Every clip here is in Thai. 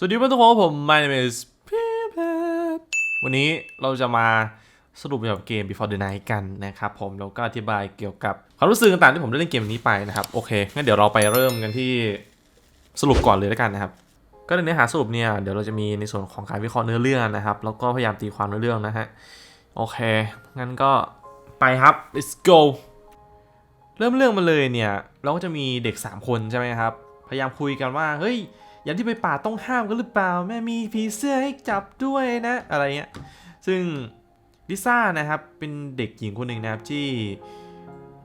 สวัสดีเพื่อนทุกคนผม my name is p i p e วันนี้เราจะมาสรุปเกี่ยวกับเกม Before the Night กันนะครับผมแล้วก็อธิบายเกี่ยวกับความรู้สึกต่างๆที่ผมได้เล่นเกมนี้ไปนะครับโอเคงั้นเดี๋ยวเราไปเริ่มกันที่สรุปก่อนเลยแล้วกันนะครับ ก็ในเนื้อหาสรุปเนี่ยเดี๋ยวเราจะมีในส่วนของการวิเคราะห์เนื้อเรื่องนะครับ แล้วก็พยายามตีความเนื้อเรื่องนะฮะโอเคงั้นก็ไปครับ let's go เริ่มเรื่องมาเลยเนี่ยเราก็จะมีเด็ก 3 คนใช่ไหมครับพยายามคุยกันว่าเฮ้ย อย่างที่ไปป่าต้องห้ามกันหรือเปล่า แม่มีผีเสื้อให้จับด้วยนะ อะไรเงี้ย ซึ่งลิซ่านะครับ เป็นเด็กหญิงคนหนึ่งนะครับที่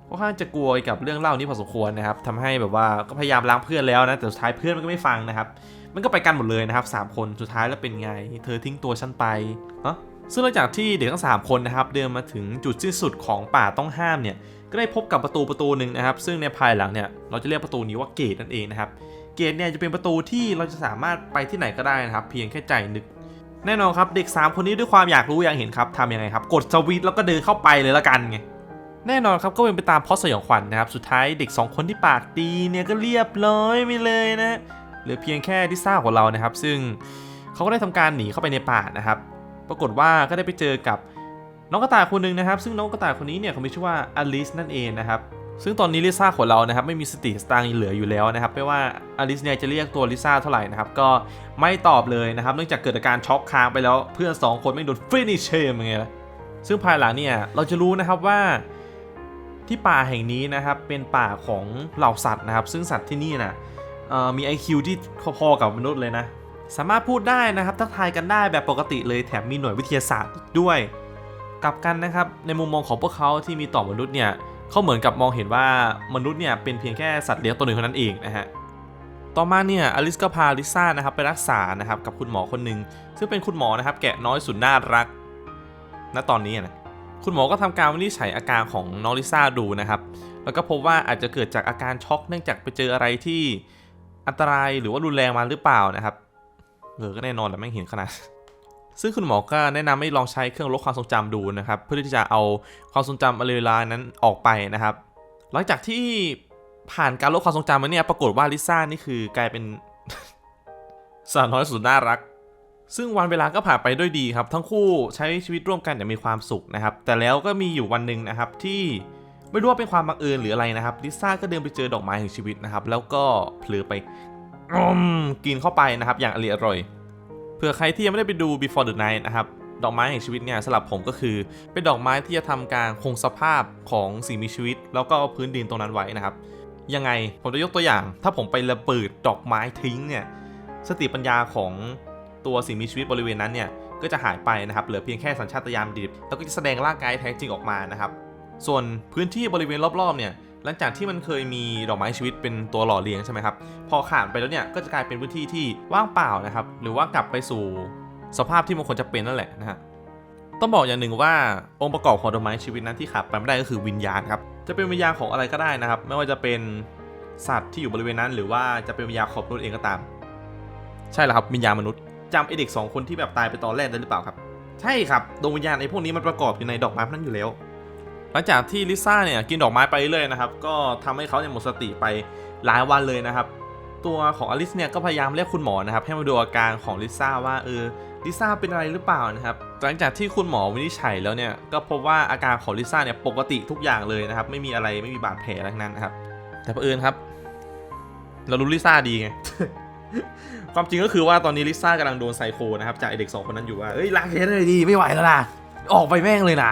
ค่อนข้างจะกลัวกับเรื่องเล่านี้พอสมควรนะครับทำให้แบบว่าก็พยายามล้างเพื่อนแล้วนะ แต่สุดท้ายเพื่อนมันก็ไม่ฟังนะครับ มันก็ไปกันหมดเลยนะครับสามคนสุดท้ายแล้วเป็นไง เธอทิ้งตัวฉันไปเนาะซึ่งหลังจากที่เด็กทั้งสามคนนะครับ เดินมาถึงจุดสิ้นสุดของป่าต้องห้ามเนี่ย ก็ได้พบกับประตูประตูหนึ่งนะครับ ซึ่งในภายหลังเนี่ยเราจะเรียกประตูนี้ว่าเกตนั่นเองนะครับ เกตเนี่ยจะเป็นประตูที่เราจะสามารถไปที่ไหนก็ได้นะครับ เพียงแค่ใจนึก แน่นอนครับเด็ก 3 คนนี้ด้วยความอยากรู้อยากเห็นครับทำยังไงครับ กดสวิตช์แล้วก็เดินเข้าไปเลยละกันไงแน่นอนครับก็เป็นไปตามพล็อสยองขวัญนะครับ สุดท้ายเด็ก 2 คนที่ปากดีเนี่ยก็เรียบร้อยไปเลยนะเหลือเพียงแค่ที่ซ่าของเรานะครับ ซึ่งเขาก็ได้ทำการหนีเข้าไปในป่านะครับ ปรากฏว่าก็ได้ไปเจอกับน้องกระต่ายคนหนึ่งนะครับ ซึ่งน้องกระต่ายคนนี้เนี่ยเขามีชื่อว่าอลิสนั่นเองนะครับ ซึ่งตอนนี้ลิซ่าของเรานะครับไม่มีสติสตางค์เหลืออยู่แล้วนะครับไม่ว่าอลิสเนี่ยจะเรียกตัวลิซ่าเท่าไหร่นะครับก็ไม่ตอบเลยนะครับเนื่องจากเกิดอาการช็อกค้างไปแล้วเพื่อนสองคนไม่โดนฟินิชเชมยังไงล่ะซึ่งภายหลังเนี่ยเราจะรู้นะครับว่าที่ป่าแห่งนี้นะครับเป็นป่าของเหล่าสัตว์นะครับ ซึ่งสัตว์ที่นี่นะเอ่อมี IQ ที่พอๆกับมนุษย์เลยนะ สามารถพูดได้นะครับทักทายกันได้แบบปกติเลยแถมมีหน่วยวิทยาศาสตร์ด้วย กลับกันนะครับในมุมมองของพวกเขาที่มีต่อมนุษย์เนี่ย เขาเหมือนกับมองเห็นว่ามนุษย์เนี่ยเป็นเพียงแค่สัตว์เลี้ยงตัวหนึ่งเท่านั้นเองนะฮะต่อมาเนี่ยอลิสก็พาลิซ่านะครับไปรักษานะครับกับคุณหมอคนหนึ่งซึ่งเป็นคุณหมอนะครับแกะน้อยสุดน่ารัก ณตอนนี้นะคุณหมอก็ทำการวินิจฉัยอาการของน้องลิซ่าดูนะครับ แล้วก็พบว่าอาจจะเกิดจากอาการช็อกเนื่องจากไปเจออะไรที่อันตรายหรือว่ารุนแรงมาหรือเปล่านะครับเออก็แน่นอนแหละไม่เห็นขนาด ซึ่งคุณหมอก็แนะนำให้ลองใช้เครื่องลดความทรงจำดูนะครับ เพื่อที่จะเอาความทรงจำอะไรเวลานั้นออกไปนะครับ หลังจากที่ผ่านการลดความทรงจำมาเนี่ยปรากฏว่าลิซ่านี่คือกลายเป็นสาวน้อยสุดน่ารัก ซึ่งวันเวลาก็ผ่านไปด้วยดีครับ ทั้งคู่ใช้ชีวิตร่วมกันอย่างมีความสุขนะครับ แต่แล้วก็มีอยู่วันหนึ่งนะครับที่ไม่รู้ว่าเป็นความบังเอิญหรืออะไรนะครับลิซ่าก็เดินไปเจอดอกไม้แห่งชีวิตนะครับ แล้วก็เผลอไปอืมกินเข้าไปนะครับ อย่างอร่อยอรอย ผื่อใครที่ยังไม่ได้ไปดู Before the Night นะครับดอกไม้แห่งชีวิตเนี่ยสำหรับผมก็คือ เป็นดอกไม้ที่จะทำการคงสภาพของสิ่งมีชีวิต แล้วก็เอาพื้นดินตรงนั้นไว้นะครับ ยังไงผมจะยกตัวอย่าง ถ้าผมไประเบิดดอกไม้ทิ้งเนี่ยสติปัญญาของตัวสิ่งมีชีวิตบริเวณนั้นเนี่ยก็จะหายไปนะครับเหลือเพียงแค่สัญชาตญาณดิบแล้วก็จะแสดงร่างกายแท้จริงออกมานะครับ ส่วนพื้นที่บริเวณรอบๆเนี่ย หลังจากที่มันเคยมีดอกไม้ชีวิตเป็นตัวหล่อเลี้ยงใช่ไหมครับ พอขาดไปแล้วเนี่ยก็จะกลายเป็นพื้นที่ที่ว่างเปล่านะครับ หรือว่ากลับไปสู่สภาพที่มันควรจะเป็นนั่นแหละนะฮะต้องบอกอย่างหนึ่งว่าองค์ประกอบของดอกไม้ชีวิตนั้นที่ขาดไปไม่ได้ก็คือวิญญาณครับ จะเป็นวิญญาณของอะไรก็ได้นะครับ ไม่ว่าจะเป็นสัตว์ที่อยู่บริเวณนั้น หรือว่าจะเป็นวิญญาณของมนุษย์เองก็ตาม ใช่แล้วครับวิญญาณมนุษย์จำไอเด็กสองคนที่แบบตายไปตอนแรกได้หรือเปล่าครับ ใช่ครับดวงวิญญาณไอพวกนี้มันประกอบอยู่ในดอกไม้นั้นอยู่แล้ว หลังจากที่ลิซ่าเนี่ยกินดอกไม้ไปเรื่อยนะครับ ก็ทำให้เขาเนี่ยหมดสติไปหลายวันเลยนะครับ ตัวของอลิสเนี่ยก็พยายามเรียกคุณหมอนะครับ ให้มาดูอาการของลิซ่าว่าเออลิซ่าเป็นอะไรหรือเปล่านะครับ หลังจากที่คุณหมอวินิจฉัยแล้วเนี่ยก็พบว่าอาการของลิซ่าเนี่ยปกติทุกอย่างเลยนะครับ ไม่มีอะไรไม่มีบาดแผลอะไรทั้งนั้นนะครับ แต่เผอิญครับ เรารู้ลิซ่าดีไงความจริงก็คือว่าตอนนี้ลิซ่ากำลังโดนไซโคนะครับจากไอเด็กสองคนนั้นอยู่ว่าเอ้ยล้างแค้นเลยดีไม่ไหวแล้วนะออกไปแม่งเลยนะ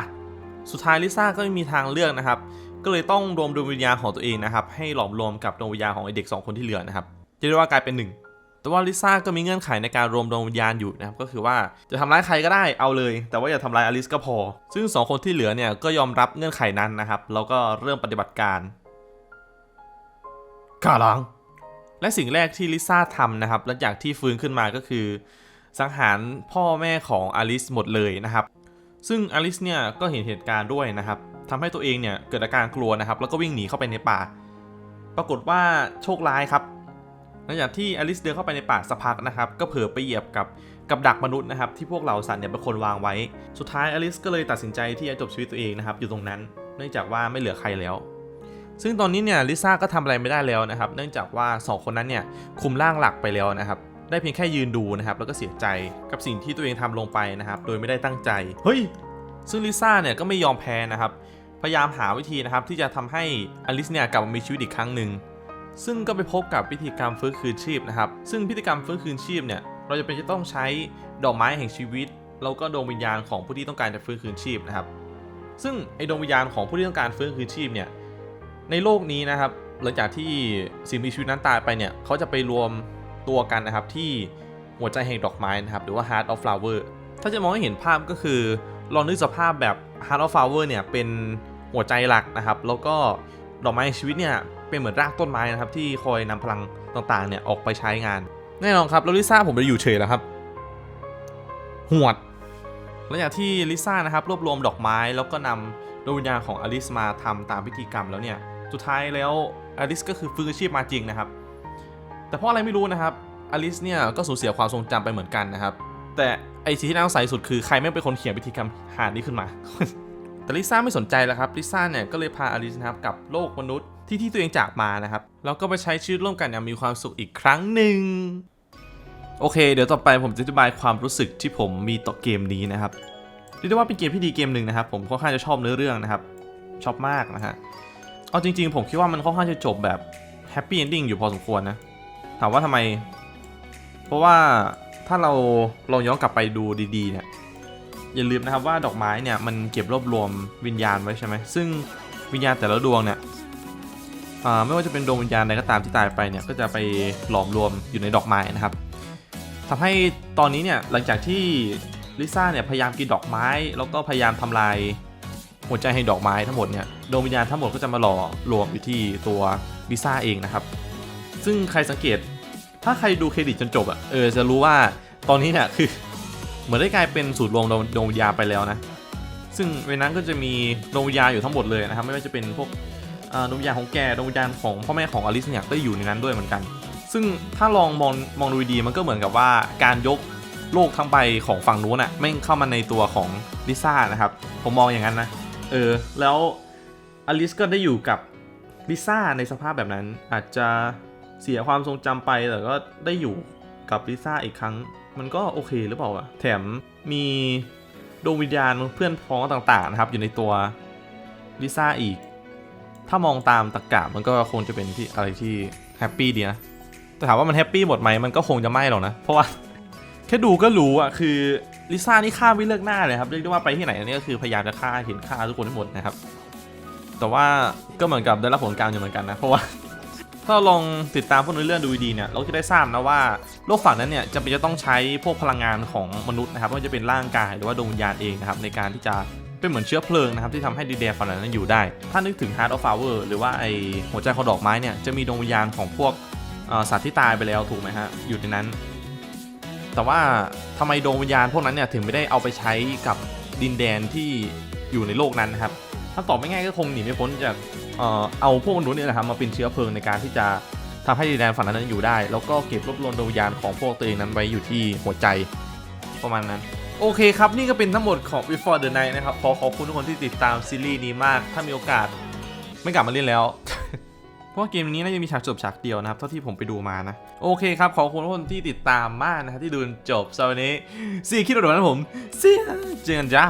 สุดท้ายลิซ่าก็ไม่มีทางเลือกนะครับ ก็เลยต้องรวมดวงวิญญาณของตัวเองนะครับ ให้หลอมรวมกับดวงวิญญาณของไอเด็ก 2 คนที่เหลือนะครับจะเรียกว่ากลายเป็นหนึ่งแต่ว่าลิซ่าก็มีเงื่อนไขในการรวมดวงวิญญาณอยู่นะครับ ก็คือว่าจะทำร้ายใครก็ได้เอาเลย แต่ว่าอย่าทำร้ายอลิสก็พอ ซึ่ง 2 คนที่เหลือเนี่ยก็ยอมรับเงื่อนไขนั้นนะครับแล้วก็เริ่มปฏิบัติการข้าหลังและสิ่งแรกที่ลิซ่าทำนะครับหลังจากที่ฟื้นขึ้นมาก็คือ สังหารพ่อแม่ของอลิสหมดเลยนะครับ ซึ่งอลิสเนี่ยก็เห็นเหตุการณ์ด้วยนะครับทำให้ตัวเองเนี่ยเกิดอาการกลัวนะครับ แล้วก็วิ่งหนีเข้าไปในป่า ปรากฏว่าโชคร้ายครับหลังจากที่อลิสเดินเข้าไปในป่าสักพักนะครับ ก็เผลอไปเหยียบกับกับดักมนุษย์นะครับ ที่พวกเราสัตว์เนี่ยเป็นคนวางไว้ สุดท้ายอลิสก็เลยตัดสินใจที่จะจบชีวิตตัวเองนะครับ อยู่ตรงนั้น เนื่องจากว่าไม่เหลือใครแล้ว ซึ่งตอนนี้เนี่ยลิซ่าก็ทำอะไรไม่ได้แล้วนะครับ เนื่องจากว่าสองคนนั้นเนี่ยคุมร่างหลักไปแล้วนะครับ ได้เพียงแค่ยืนดูนะครับแล้วก็เสียใจกับสิ่งที่ตัวเองทำลงไปนะครับ โดยไม่ได้ตั้งใจ เฮ้ย ซึ่งลิซ่าเนี่ยก็ไม่ยอมแพ้นะครับ พยายามหาวิธีนะครับที่จะทำให้อลิสเนี่ยกลับมามีชีวิตอีกครั้งหนึ่งซึ่งก็ไปพบกับพิธีกรรมฟื้นคืนชีพนะครับ ซึ่งพิธีกรรมฟื้นคืนชีพเนี่ยเราจะเป็นจะต้องใช้ดอกไม้แห่งชีวิตแล้วก็ดวงวิญญาณของผู้ที่ต้องการจะฟื้นคืนชีพนะครับ ซึ่งไอดวงวิญญาณของผู้ที่ต้องการฟื้นคืนชีพเนี่ยในโลกนี้นะครับ หลังจากที่สิ่งมีชีวิตนั้นตายไปเนี่ยเขาจะไปรวม ตัวกันนะครับที่หัวใจแห่งดอกไม้นะครับหรือว่า Heart of Flower ถ้าจะมองให้เห็นภาพก็คือลองนึกสภาพแบบ Heart of Flower เนี่ยเป็นหัวใจหลักนะครับ แล้วก็ดอกไม้ชีวิตเนี่ยเป็นเหมือนรากต้นไม้นะครับที่คอยนำพลังต่างๆเนี่ยออกไปใช้งาน แน่นอนครับแล้วลิซ่าผมจะอยู่เฉยแล้วครับหวดหลังจากที่ลิซ่านะครับรวบรวมดอกไม้แล้วก็นำดวงวิญญาณของอลิสมาทำตามพิธีกรรมแล้วเนี่ยสุดท้ายแล้วอลิสก็คือฟื้นคืนชีพมาจริงนะครับ แต่เพราะอะไรไม่รู้นะครับอลิสเนี่ยก็สูญเสียความทรงจำไปเหมือนกันนะครับ แต่ไอสิ่งที่น่าสงสัยสุดคือใครไม่เป็นคนเขียนพิธีกรรมหานี้ขึ้นมา แต่ลิซ่าไม่สนใจแล้วครับลิซ่าเนี่ยก็เลยพาอลิสนะครับกลับโลกมนุษย์ที่ที่ตัวเองจากมานะครับแล้วก็ไปใช้ชีวิตร่วมกันอย่างมีความสุขอีกครั้งหนึ่งโอเค เดี๋ยวต่อไปผมจะอธิบายความรู้สึกที่ผมมีต่อเกมนี้นะครับเรียกได้ว่าเป็นเกมที่ดีเกมหนึ่งนะครับ ผมค่อนข้างจะชอบเนื้อเรื่องนะครับชอบมากนะฮะเอาจริง ๆ ผมคิดว่ามันค่อนข้างจะจบแบบแฮปปี้เอนดิ้งอยู่พอสมควรนะ ถามว่าทำไม เพราะว่าถ้าเราลองย้อนกลับไปดูดีๆเนี่ยอย่าลืมนะครับว่าดอกไม้เนี่ยมันเก็บรวบรวมวิญญาณไว้ใช่ไหมซึ่งวิญญาณแต่ละดวงเนี่ยไม่ว่าจะเป็นดวงวิญญาณใดก็ตามที่ตายไปเนี่ยก็จะไปหลอมรวมอยู่ในดอกไม้นะครับทำให้ตอนนี้เนี่ยหลังจากที่ลิซ่าเนี่ยพยายามกินดอกไม้ แล้วก็พยายามทำลายหัวใจให้ดอกไม้ทั้งหมดเนี่ยดวงวิญญาณทั้งหมดก็จะมาหล่อรวมอยู่ที่ตัวลิซ่าเองนะครับ ซึ่งใครสังเกต ถ้าใครดูเครดิตจนจบอะ่ะเออจะรู้ว่าตอนนี้เนี่ยคือ เหมือนได้กลายเป็นสูตรรวมดวงวิญญาไปแล้วนะ ซึ่งในนั้นก็จะมีดวงวิญญาอยู่ทั้งหมดเลยนะครับไม่ว่าจะเป็นพวกดวงวิญญาของแกดวงวิญญาของพ่อแม่ของอลิสเนี่ยก็อยู่ในนั้นด้วยเหมือนกัน ซึ่งถ้าลองมองมองดูดีมันก็เหมือนกับว่าการยกโลกทั้งใบของฝั่งนู้นอะไม่เข้ามาในตัวของลิซ่านะครับผมมองอย่างนั้นนะเออแล้วอลิสก็ได้อยู่กับลิซ่าในสภาพแบบนั้นอาจจะ เสียความทรงจำไปแต่ก็ได้อยู่กับลิซ่าอีกครั้ง มันก็โอเคหรือเปล่าอะแถมมีดวงวิญญาณเพื่อนพ้องต่างๆนะครับ อยู่ในตัวลิซ่าอีก ถ้ามองตามตรกกะมันก็คงจะเป็นที่อะไรที่แฮปปี้ดีนะแต่ถามว่ามันแฮปปี้หมดไหมมันก็คงจะไม่หรอกนะ เพราะว่าแค่ดูก็รู้อะคือลิซ่านี่ฆ่าไม่เลิกหน้าเลยครับเรียกได้ว่าไปที่ไหนนี่ก็คือพยายามจะฆ่าเห็นฆ่าทุกคนให้หมดนะครับ แต่ว่าก็เหมือนกับได้รับผลกรรมอยู่เหมือนกันนะเพราะว่า ถ้าลองติดตามพวกนื้เรื่องดูดีเนี่ยเราจะได้ทราบนะว่าโลกฝั่งนั้นเนี่ยจะเป็นจะต้องใช้พวกพลังงานของมนุษย์นะครับไม่ว่าจะเป็นร่างกายหรือว่าดวงวิญญาณเองนะครับในการที่จะเป็นเหมือนเชื้อเพลิงนะครับที่ทำให้ดีแดนฝั่งนั้นอยู่ได้ ถ้านึกถึง Heart of Flower หรือว่าไอหัวใจของดอกไม้เนี่ยจะมีดวงวิญญาณของพวกสัตว์ที่ตายไปแล้วถูกไหมฮะอยู่ในนั้น แต่ว่าทำไมดวงวิญญาณพวกนั้นเนี่ยถึงไม่ได้เอาไปใช้กับดินแดนที่อยู่ในโลกนั้นนะครับถ้าตอบไม่ง่ายก็คงหนีไม่พ้นจาก เออเอาพวกมนุษย์นี่ยนะครับมาเป็นเชื้อเพลิงในการที่จะทำให้ดินแดนฝั่งนั้นอยู่ได้ แล้วก็เก็บรวบรวมดวงวิญญาณของพวกตัวเองนั้นไว้อยู่ที่หัวใจประมาณนั้น โอเคครับ นี่ก็เป็นทั้งหมดของ Before the Night นะครับ ขอขอบคุณทุกคนที่ติดตามซีรีส์นี้มาก ถ้ามีโอกาสไม่กลับมาเล่นแล้ว เพราะเกมนี้น่าจะมีฉากจบฉากเดียวนะครับ เท่าที่ผมไปดูมานะ โอเคครับ ขอบคุณทุกคนที่ติดตามมากนะครับที่ดูจนจบสำหรับวันนี้ซีคิดว่าเดี๋ยวนะผมเสีเจอกันจ้า